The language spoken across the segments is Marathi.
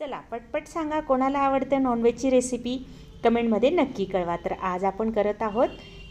चला पटपट सांगा कोणाला आवडतं नॉनव्हेजची रेसिपी कमेंटमध्ये नक्की कळवा. तर आज आपण करत आहोत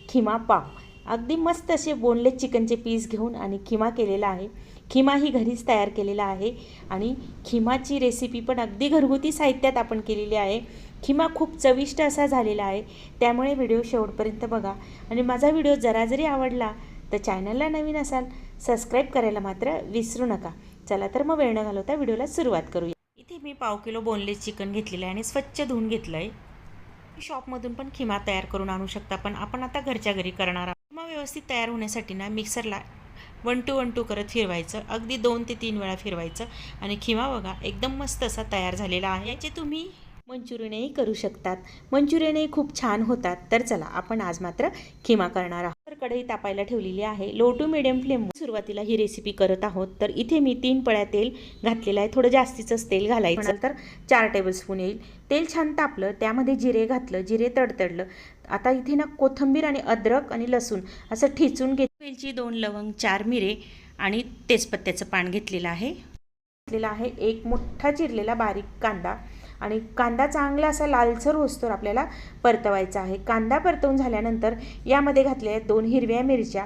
खिमा पाव. अगदी मस्त असे बोनलेस चिकनचे पीस घेऊन आणि खिमा केलेला आहे. खिमा ही घरीच तयार केलेला आहे आणि खिमाची रेसिपी पण अगदी घरगुती साहित्यात आपण केलेली आहे. खिमा खूप चविष्ट असा झालेला आहे. त्यामुळे व्हिडिओ शेवटपर्यंत बघा. आणि माझा व्हिडिओ जरा जरी आवडला तर चॅनलला नवीन असाल सबस्क्राईब करायला मात्र विसरू नका. चला तर मग वेळ न घालवता व्हिडिओला सुरुवात करूया. मी पाव किलो बोनलेस चिकन घेतलेलं आहे आणि स्वच्छ धुवून घेतलं आहे शॉपमधून पण खिमा तयार करून आणू शकता पण आपण आता घरच्या घरी करणार आहोत. खिमा व्यवस्थित तयार होण्यासाठी ना मिक्सरला वन टू वन टू करत फिरवायचं. अगदी दोन ते तीन वेळा फिरवायचं. आणि खिमा बघा एकदम मस्त असा तयार झालेला आहे. याचे तुम्ही मंचुरियनही करू शकतात. मंचुरियनही खूप छान होतात. तर चला आपण आज मात्र खिमा करणार आहोत. तर कढई तापायला ठेवलेली आहे. लो टू मिडियम फ्लेम सुरुवातीला ही रेसिपी करत आहोत. तर इथे मी तीन पळ्या तेल घातलेलं आहे. थोडं जास्तीचंच तेल घालायचं तर चार टेबलस्पून येईल. तेल छान तापलं. त्यामध्ये जिरे घातलं. जिरे तडतडलं. आता इथे ना कोथिंबीर आणि अद्रक आणि लसूण असं ठेचून घेत वेलची दोन लवंग चार मिरे आणि तेजपत्त्याचं पान घेतलेलं आहे. घेतलेलं आहे एक मोठा चिरलेला बारीक कांदा. आणि कांदा चांगला असा लालसर होस्तोर आपल्याला परतवायचा आहे. कांदा परतवून झाल्यानंतर यामध्ये घातल्या आहेत दोन हिरव्या मिरच्या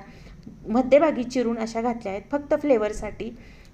मध्यभागी चिरून अशा घातल्या आहेत. फक्त फ्लेवरसाठी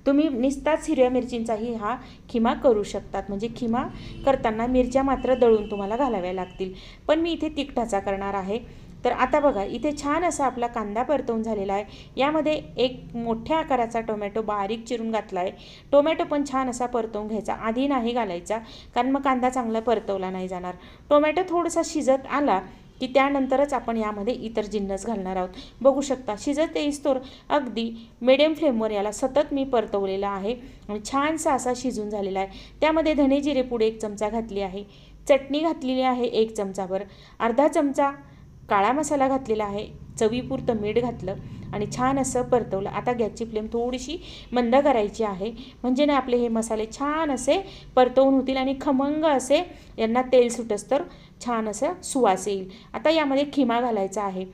तुम्ही निस्ताच हिरव्या मिरचींचाही हा खिमा करू शकतात. म्हणजे खिमा करताना मिरच्या मात्र दळून तुम्हाला घालाव्या लागतील. पण मी इथे तिखटाचा करणार आहे. तर आता बघा इथे छान असा आपला कांदा परतवून झालेला आहे. यामध्ये एक मोठ्या आकाराचा टोमॅटो बारीक चिरून घातला आहे टोमॅटो पण छान असा परतवून घ्यायचा. आधी नाही घालायचा कारण मग कांदा चांगला परतवला नाही जाणार. टोमॅटो थोडासा शिजत आला की त्यानंतरच आपण यामध्ये इतर जिन्नस घालणार आहोत. बघू शकता शिजत येईस्तोर अगदी मिडियम फ्लेमवर याला सतत मी परतवलेला आहे. आणि छानसा असा शिजून झालेला आहे. त्यामध्ये धने जिरे पुढे एक चमचा घातली आहे. चटणी घातलेली आहे एक चमचाभर. अर्धा चमचा काळा मसाला घातलेला आहे चवीपुरतं मीठ घातलं आणि छान असं परतवलं. आता गॅसची फ्लेम थोडीशी मंद करायची आहे म्हणजे ना आपले हे मसाले छान असे परतवून होतील आणि खमंग असे यांना तेल सुटस तर छान असं सुवास येईल. आता यामध्ये खिमा घालायचा आहे.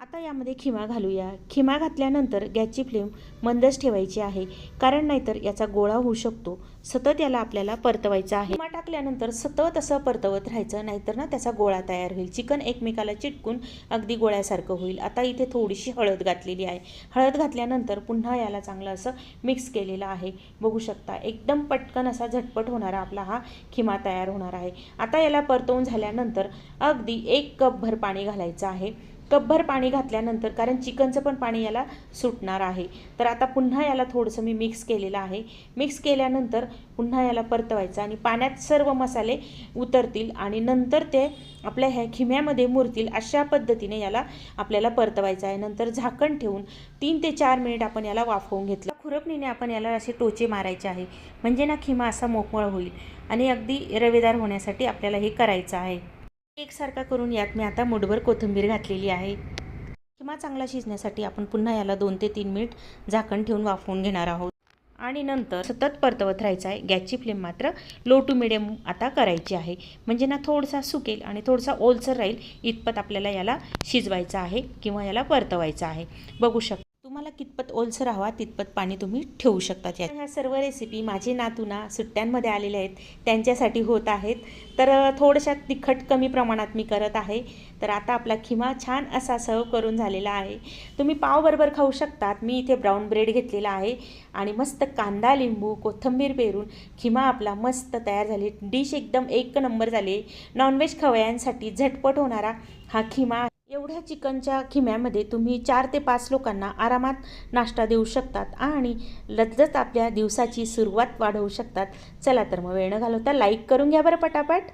आता यामध्ये खिमा घालूया. खिमा घातल्यानंतर गॅसची फ्लेम मंदच ठेवायची आहे. कारण नाहीतर याचा गोळा होऊ शकतो. सतत याला आपल्याला परतवायचा आहे. खिमा टाकल्यानंतर सतत असं परतवत राहायचं नाहीतर ना त्याचा गोळा तयार होईल. चिकन एकमेकाला चिटकून अगदी गोळ्यासारखं होईल. आता इथे थोडीशी हळद घातलेली आहे. हळद घातल्यानंतर पुन्हा याला चांगलं असं मिक्स केलेलं आहे. बघू शकता एकदम पटकन असा झटपट होणारा आपला हा खिमा तयार होणार आहे. आता याला परतवून झाल्यानंतर अगदी एक कपभर पाणी घालायचं आहे. कपभर पाणी घातल्यानंतर कारण चिकनचं पण पाणी याला सुटणार आहे. तर आता पुन्हा याला थोडंसं मी मिक्स केलेलं आहे. मिक्स केल्यानंतर पुन्हा याला परतवायचं आणि पाण्यात सर्व मसाले उतरतील आणि नंतर ते आपल्या ह्या खिम्यामध्ये मुरतील अशा पद्धतीने याला आपल्याला परतवायचं आहे. नंतर झाकण ठेवून तीन ते चार मिनिट आपण याला वाफवून घेतलं. खुरपणीने आपण याला असे टोचे मारायचे आहे. म्हणजे ना खिमा असा मोकळा होईल आणि अगदी रवेदार होण्यासाठी आपल्याला हे करायचं आहे. एकसारखा करून यात मी आता मुठभर कोथिंबीर घातलेली आहे. किंवा चांगला शिजण्यासाठी आपण पुन्हा याला दोन ते तीन मिनिट झाकण ठेवून वाफवून घेणार आहोत. आणि नंतर सतत परतवत राहायचं आहे गॅसची फ्लेम मात्र लो टू मिडियम आता करायची आहे. म्हणजे ना थोडासा सुकेल आणि थोडासा ओलसर राहील इतपत आपल्याला याला शिजवायचं आहे किंवा याला परतवायचं आहे. बघू शकता तुम्हाला कितपत ओलसर हवा तितपत पाणी तुम्ही ठेवू शकता. या ह्या सर्व रेसिपी माझे नातूना सुट्ट्यांमध्ये आलेले आहेत. त्यांच्यासाठी होत आहेत. तर थोडशा तिखट कमी प्रमाणात मी करत आहे. तर आता आपला खिमा छान असा सर्व करून झालेला आहे. तुम्ही पावबरोबर खाऊ शकतात. मी इथे ब्राऊन ब्रेड घेतलेला आहे. आणि मस्त कांदा लिंबू कोथिंबीर पेरून खिमा आपला मस्त तयार झाली. डिश एकदम एक नंबर झाली. नॉनव्हेज खवयांसाठी झटपट होणारा हा खिमा एवढ्या चिकनच्या खिम्यामध्ये तुम्ही चार ते पाच लोकांना आरामात नाश्ता देऊ शकतात आणि लज्जत आपल्या दिवसाची सुरुवात वाढवू शकतात. चला तर मग वेळ घालवता लाईक करून घ्या बरं पटापट.